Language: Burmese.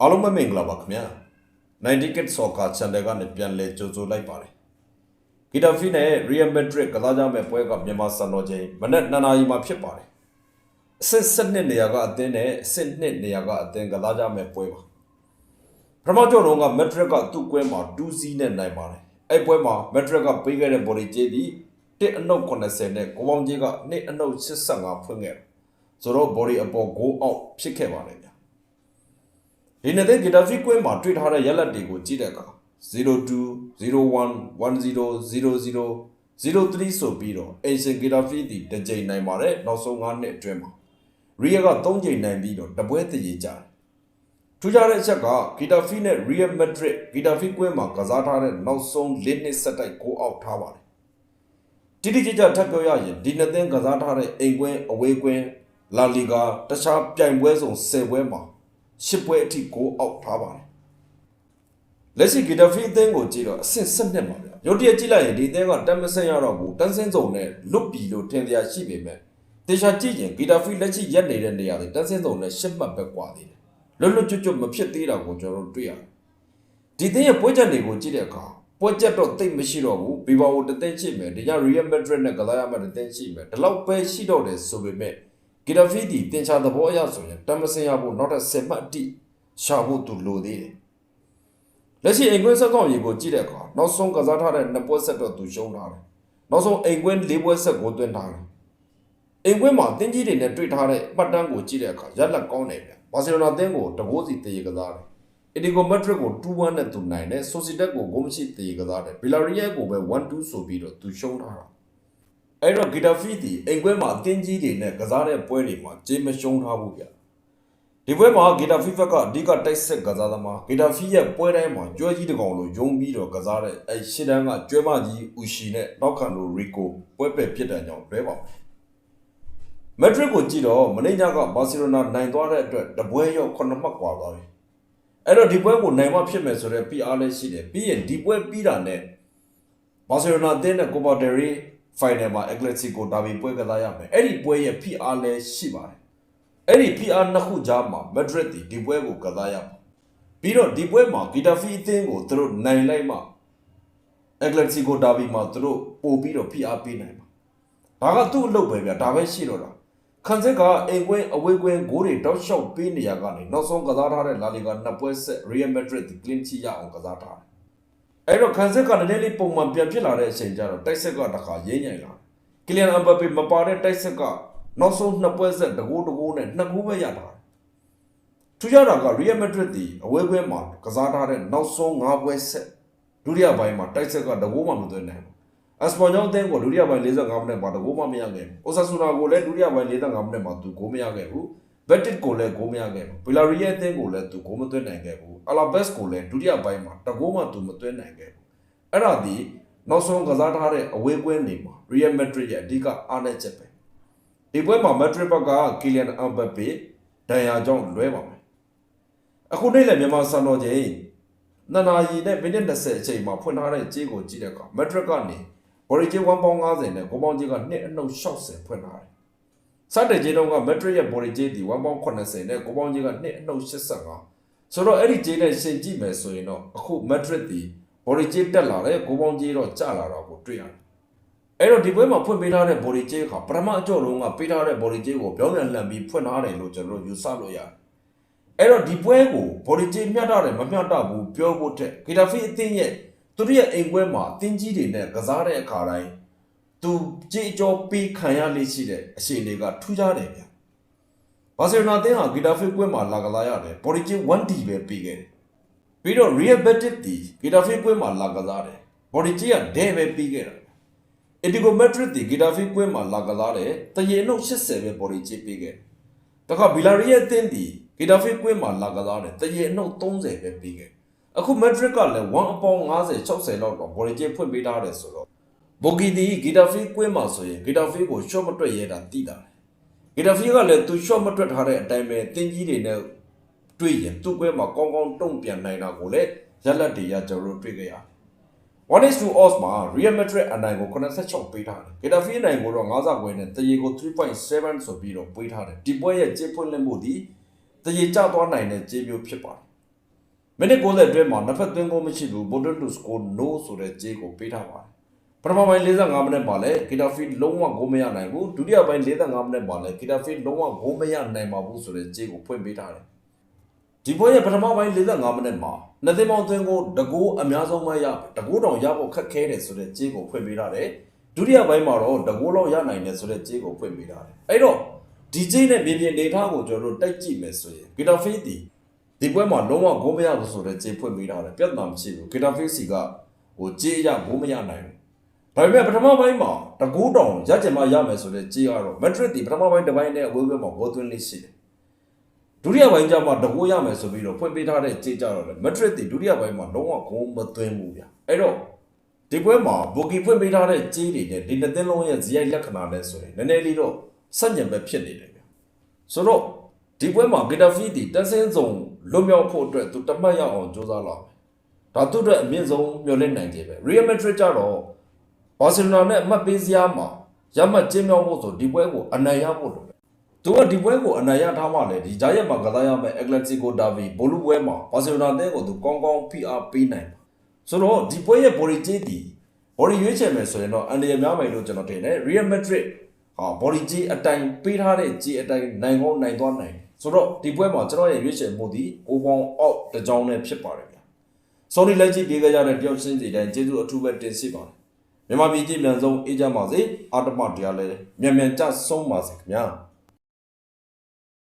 အားလုံးပဲမင်္ဂလာပါခင်ဗျာ90 Kid Soccer Channel ကနေပြန်လည်ကြိုဆိုလိုက်ပါတယ်ဂီတာဖီနဲ့ Real Madrid ကစားကြမဲ့ပွဲကမြန်မာစံတော်ချိန်မနေ့2နာရီမှာဖြစ်ပါတယ်အဆင့်7နေရာကအသင်းနဲ့အဆင့်2နေရာကအသင်းကစားကြမဲ့ပွဲပါပထမကြောတော့က Madrid ကသူ့ကွဲမှာ2-0နဲ့နိုင်ပါတယ်အဲ့ပွဲမှာ Madrid ကပေးခဲ့တဲ့ body ကျေးဒီ1အနှုတ်80နဲ့ကိုပေါင်းကြီးက2အနှုတ်85ဖွင့်ခဲ့တယ်ဆိုတော့ body အပေါ် goal out ဖြစ်ခဲ့ပါတယ်ဗျာ ဒီနေ့တဲ့ဂီတာဖီကွင်းမှာတွေ့ထားတဲ့ရက်လက်တွေကိုကြည့်တဲ့အခါ02 01 10 00 03ဆိုပြီးတော့အင်ရှင်ဂီတာဖီဒီတစ်ကြိမ်နိုင်ပါတယ်နောက်ဆုံး9နှစ်အတွင်းမှာရီယာက3ကြိမ်နိုင်ပြီးတော့တပွဲတည်ကြတယ်ထူးခြားတဲ့အချက်ကဂီတာဖီနဲ့ရီယယ်မက်ဒရစ်ဂီတာဖီကွင်းမှာကစားထားတဲ့နောက်ဆုံး၄နှစ်ဆက်တိုက်ကိုအောက်ထားပါတယ်တိတိကျကျထပ်ပြောရရင်ဒီနှစ်သင်းကစားထားတဲ့အိမ်ကွင်းအဝေးကွင်းလာလီဂါတခြားပြိုင်ပွဲစုံ10ပွဲမှာ ရှစ်ပွဲအထိကိုအောက်ထားပါတယ်လက်ရှိဂီတာဖီအသင်းကိုကြည့်တော့အဆင့်7နှစ်ပါဗျာရုတ်တရက်ကြည့်လိုက်ရင်ဒီအသင်းကတမ်းမဆန်ရတော့ဘူးတန်းစင်းစုံနဲ့လွတ်ပြီလို့ထင်တရားရှိပေမဲ့တေချာကြည့်ရင်ဂီတာဖီလက်ရှိရက်နေတဲ့နေရာတွေတန်းစင်းစုံနဲ့ရှစ်မှတ်ပဲကွာသေးတယ်လွတ်လွတ်ကျွတ်ကျွတ်မဖြစ်သေးတာကိုကျွန်တော်တို့တွေ့ရတယ်ဒီသင်းရဲ့ပွဲချက်တွေကိုကြည့်တဲ့အခါပွဲချက်တော့တိတ်မရှိတော့ဘူးဘီဘာကိုတသိန်းရှိမယ်ဒီညရီယယ်မက်ဒရစ်နဲ့ကစားရမယ်တသိန်းရှိမယ်ဒီလောက်ပဲရှိတော့တယ်ဆိုပေမဲ့ ဂီတာဖီဒီတင်ချာသဘောအရဆိုရင်တမစင်ရဖို့နောက်ထပ်10မှတ်အတိရှာဖို့သူလိုသေးတယ်။လက်ရှိအိမ်ကွင်းဆက်ကောင်ရေကိုကြည့်တဲ့အခါနောက်ဆုံးကစားထားတဲ့နှစ်ပွဲဆက်တော့သူရှုံးထားတယ်။နောက်ဆုံးအိမ်ကွင်း၄ပွဲဆက်ကိုတွင်းထားတယ်။အိမ်ကွင်းမှာတင်းကြီးတွေနဲ့တွေ့ထားတဲ့မှတ်တမ်းကိုကြည့်တဲ့အခါရက်လက်ကောင်းတယ်ဗျ။ဘာစီလိုနာတင်းကိုတကိုးစီတရေကစားတယ်။အီဒီဂိုမက်ဒရစ်ကို2-1နဲ့သူနိုင်တယ်။ဆိုစီတက်ကိုဂိုးမရှိတရေကစားတယ်။ဘီလာရီယယ်ကိုပဲ1-2ဆိုပြီးတော့သူရှုံးထားတာ။ အဲ့တော့ဂီတာဖီတီအိမ်ကွဲမှာတင်းကြီးတွေနဲ့ကစားတဲ့ပွဲတွေမှာကြေမရှုံးထားဘူးဗျဒီပွဲမှာဂီတာဖီဖက်ကအဓိကတိုက်ဆက်ကစားသမားဂီတာဖီရဲ့ပွဲတိုင်းမှာကြွဲကြီးတကောင်လိုယုံပြီးတော့ကစားတဲ့အဲ့ရှစ်တန်းကကြွဲမကြီးဦးရှီနဲ့နောက်ခံလိုရီကိုပွဲပယ်ဖြစ်တဲ့ကြောင့်တွဲပါမက်ဒရစ်ကိုကြည့်တော့မနေ့ညကဘာစီလိုနာနိုင်သွားတဲ့အတွက်တပွဲရောက်9မှတ်ကွာသွားပြီအဲ့တော့ဒီပွဲကိုနိုင်မဖြစ်မယ်ဆိုတော့ PR လည်းရှိတယ်ပြီးရင်ဒီပွဲပြီးတာနဲ့ဘာစီလိုနာအသင်းနဲ့ကိုပါဒရီ ဖိုင်နယ်မှာအက်ဂလက်စီကိုဒါဘီပွဲကစားရမယ်အဲ့ဒီပွဲရဲ့ PR လည်းရှိပါတယ်အဲ့ဒီ PR နှစ်ခုကြားမှာမက်ဒရစ်ဒီဒီပွဲကိုကစားရမှာပြီးတော့ဒီပွဲမှာဂီတာဖီအသင်းကိုသူတို့နိုင်လိုက်မှအက်ဂလက်စီကိုဒါဘီမှာသူတို့ပို့ပြီးတော့ PR ပေးနိုင်မှာဒါကသူ့အလုပ်ပဲဗျာဒါပဲရှိတော့တာခန်းစစ်ကအိမ်ကွင်းအဝေးကွင်းဂိုးတွေတောက်လျှောက်ပေးနေရကနေနောက်ဆုံးကစားထားတဲ့လာလီဂါနှစ်ပွဲဆက် Real Madrid ဒီ clean sheet ရအောင်ကစားထားတယ် အဲ့တော့ခန်းဆက်ကနည်းနည်းလေးပုံမှန်ပြန်ဖြစ်လာတဲ့အချိန်ကျတော့တိုက်ဆက်ကတခါရင်းညိုင်လာကီလီယန်အမ်ဘပေမပါတဲ့တိုက်ဆက်ကနောက်ဆုံးနှစ်ပွဲဆက်တကူတကူနဲ့နှစ်ကူပဲရတာထူးခြားတာကရီယယ်မက်ဒရစ်ဒီအဝဲပွဲမှာကစားထားတဲ့နောက်ဆုံး၅ပွဲဆက်ဒုတိယပိုင်းမှာတိုက်ဆက်ကတကူမှမသွင်းနိုင်ဘူးအစပန်ညောင်းအသင်းကိုဒုတိယပိုင်း45မိနစ်မှာတကူမှမရခဲ့ဘူးအိုဆာဆူနာကိုလည်းဒုတိယပိုင်း45မိနစ်မှာသူဂိုးမရခဲ့ဘူး ဘက်တစ်ကိုလည်းဂိုးမရခဲ့ဘူးဘီလာရီယယ်အသင်းကိုလည်းသူဂိုးမသွင်းနိုင်ခဲ့ဘူးအလာဘက်စ်ကိုလည်းဒုတိယပိုင်းမှာတကူမှသူမသွင်းနိုင်ခဲ့ဘူးအဲ့ဒါဒီနောက်ဆုံးကစားထားတဲ့အဝေးကွင်းနေမှာ Real Madrid ရဲ့အဓိကအားနည်းချက်ပဲဒီပွဲမှာ Madrid ဘက်က Kylian Mbappe ဒဏ်ရာကြောင့်လွဲပါမယ်အခုနေ့လည်းမြန်မာစံတော်ချိန်နှစ်နာရီနဲ့မိနစ်20အချိန်မှာဖွင့်ထားတဲ့ကြေးကိုကြည့်တဲ့အခါ Madrid ကနေဘော်ရီကြေး1.50နဲ့ကိုပေါင်းကြေးက2အနှုတ်60ဖွင့်ထားတယ် စတဲ့ကြေးတုန်းက Madrid ရဲ့ဘော်ရီကြေးဒီ1.80နဲ့ကိုပေါင်းကြေးက2အနှုတ်85ဆိုတော့အဲ့ဒီကြေးနဲ့ရှင်ကြည့်မယ်ဆိုရင်တော့အခု Madrid ဒီဘော်ဒီကျေးတက်လာတယ်ကိုပေါင်းကျေးတော့ကျလာတော့ကိုတွေ့ရတယ်အဲ့တော့ဒီပွဲမှာဖွင့်ပေးထားတဲ့ဘော်ဒီကျေးကပထမအကြော့လုံးကပေးထားတဲ့ဘော်ဒီကျေးကိုပြောင်းပြန်လှန်ပြီးဖွင့်ထားတယ်လို့ကျွန်တော်တို့ယူဆလို့ရတယ်အဲ့တော့ဒီပွဲကိုဘော်ဒီကျေးမျှတာတယ်မမျှတာဘူးပြောဖို့တဲ့ဂီတာဖီအသင်းရဲ့သူတို့ရဲ့အိမ်ပွဲမှာအသင်းကြီးတွေနဲ့ကစားတဲ့အခါတိုင်း သူကြေးကြောပေးခံရလေးရှိတဲ့အချိန်တွေကထူးခြားတယ်ဗျဘာစီလိုနာအသင်းဟာဂီတာဖီပွဲမှာလာကစားရတယ်ဘော်ဒီကျေး 1D ပဲပေးခဲ့တယ်ပြီးတော့ Real Betis ဒီဂီတာဖီကွင်းမှာလာကစားတယ်။ body ကြီးကဒဲပဲပြီးခဲ့တာ။ Atletico Madrid ဒီဂီတာဖီကွင်းမှာလာကစားတယ်။တရေနှုတ်80ပဲ body ကြီးပြီးခဲ့တယ်။တခါ Villarreal အသင်းဒီဂီတာဖီကွင်းမှာလာကစားတယ်။တရေနှုတ်30ပဲပြီးခဲ့။အခု Madrid ကလည်း1အပေါင်း50 60လောက်တော့ body ကြီးဖွင့်ပေးထားတယ်ဆိုတော့ ဘိုဂီဒီဂီတာဖီကွင်းမှာဆိုရင်ဂီတာဖီကို shot မတွက်ရဲတာတိတာ။ဂီတာဖီကလည်းသူ shot မတွက်ထားတဲ့အတိုင်းပဲတင်းကြီးတွေနဲ့တွေ့ရင်သူ့ဘက်မှာကောင်းကောင်းတုံ့ပြန်နိုင်တာကိုလည်းရက်လက်တွေရကျွန်တော်တို့တွေ့ကြရတယ်။1 is to odds မှာ Real Madrid အနိုင်ကို86ပေးထားတယ်။ Getafe အနိုင်ကိုတော့9ဆခွဲနဲ့တရေကို3.7ဆိုပြီးတော့ပေးထားတယ်။ဒီပွဲရဲ့ကြေးပွင့်လက်မှုဒီတရေကျသွားနိုင်တဲ့ကြေးမျိုးဖြစ်ပါတယ်မိနစ်60အတွင်းမှာနှစ်ဖက်သွင်းကိုမရှိဘူး Bolton to score no ဆိုတဲ့ကြေးကိုပေးထားပါတယ် ပထမပိုင်း45မိနစ်မှာလည်း Getafe လုံးဝဂိုးမရနိုင်ဘူးဒုတိယပိုင်း45မိနစ်မှာလည်း Getafe လုံးဝဂိုးမရနိုင်ပါဘူးဆိုတဲ့ကြေးကိုဖွင့်ပေးထားတယ်ဒီပွဲရဲ့ပထမပိုင်း45မိနစ်မှာနှစ်သိန်းပေါင်းသွင်းကိုတကူအများဆုံးမှရတကူတောင်ရဖို့ခက်ခဲတယ်ဆိုတဲ့ကြေးကိုဖွင့်ပေးထားတယ်ဒုတိယပိုင်းမှာတော့တကူလောက်ရနိုင်တယ်ဆိုတဲ့ကြေးကိုဖွင့်ပေးထားတယ်အဲ့တော့ဒီကြေးနဲ့မြေပြင်ဒေတာကိုကျွန်တော်တို့တိုက်ကြည့်မယ်ဆိုရင် Getafe ဒီဒီပွဲမှာလုံးဝဂိုးမရဘူးဆိုတော့ကြေးဖွင့်ပေးထားတယ်ပြဿနာမရှိဘူးဂီတာဖေးစီကဟိုကြေးရဂိုးမရနိုင်ဘူး ဒါပေမဲ့ပထမပိုင်းမှာတကူတောင်ရကြမှာရမယ်ဆိုတော့ကြေးကတော့မက်ဒရစ်ဒီပထမပိုင်းတစ်ပိုင်းနဲ့အဝေးဘက်မှာဂိုးသွင်းလေးရှိတယ်ဒုတိယပိုင်းကျမှတကူရမယ်ဆိုပြီးတော့ဖွင့်ပေးထားတဲ့ကြေးကြတော့လေမက်ဒရစ်ဒီဒုတိယပိုင်းမှာလုံးဝဂိုးမသွင်းဘူးဗျအဲ့တော့ဒီပွဲမှာဘိုကီဖွင့်ပေးထားတဲ့ကြေးတွေနဲ့ဒီနှစ်သင်းလုံးရဲ့ဇီရိုက်လက္ခဏာနဲ့ဆိုရင်နည်းနည်းလေးတော့စက်ညံပဲဖြစ်နေတယ်ဗျဆိုတော့ဒီပွဲမှာဂီတာဖီတီတဆင်းစုံလွတ်မြောက်ဖို့အတွက်သူတမတ်ရအောင်ကြိုးစားလာမယ်။ဒါသူ့အတွက်အမြင့်ဆုံးမျှော်လင့်နိုင်ခြင်းပဲ။ Real Madrid ကြတော့ ဘာစီလိုနာနဲ့အမှတ်ပေးစရာမှာရမှတ်ကျင်းမြောက်ဖို့ဆိုဒီပွဲကိုအနိုင်ရဖို့တော့သူကဒီပွဲကိုအနိုင်ရထားမှလည်းဒီဂျာရက်မှာကစားရမယ့် Atletico Derby ဘောလုံးပွဲမှာဘာစီလိုနာအသင်းကိုသူကောင်းကောင်း PR ပေးနိုင်ပါဆိုတော့ဒီပွဲရဲ့ body ကြီးတီ body ရွေးချယ်မယ်ဆိုရင်တော့အန်ဒီရများမယ်လို့ကျွန်တော်ထင်တယ် Real Madrid ဟာ body ကြီးအတိုင်းပေးထားတဲ့ကြီးအတိုင်းနိုင်ကောင်းနိုင်သွားနိုင်တယ်ဆိုတော့ဒီပွဲမှာကျွန်တော်ရဲ့ရွေးချယ်မှုဒီကိုပေါင်အောက်တစ်ကြောင်းနဲ့ဖြစ်ပါတယ်ဗျာ Sony လက်ကြည့်ပြေးကြတဲ့တယောက်ချင်းစီတိုင်းကျေးဇူးအထူးပဲတင်ရှိပါတယ် မြန်မာပြည်ကြည့်မြန်ဆုံးအေးကြပါစေအာတမတရားလဲမြန်မြန်ကြဆုံးပါစေခင်ဗျာ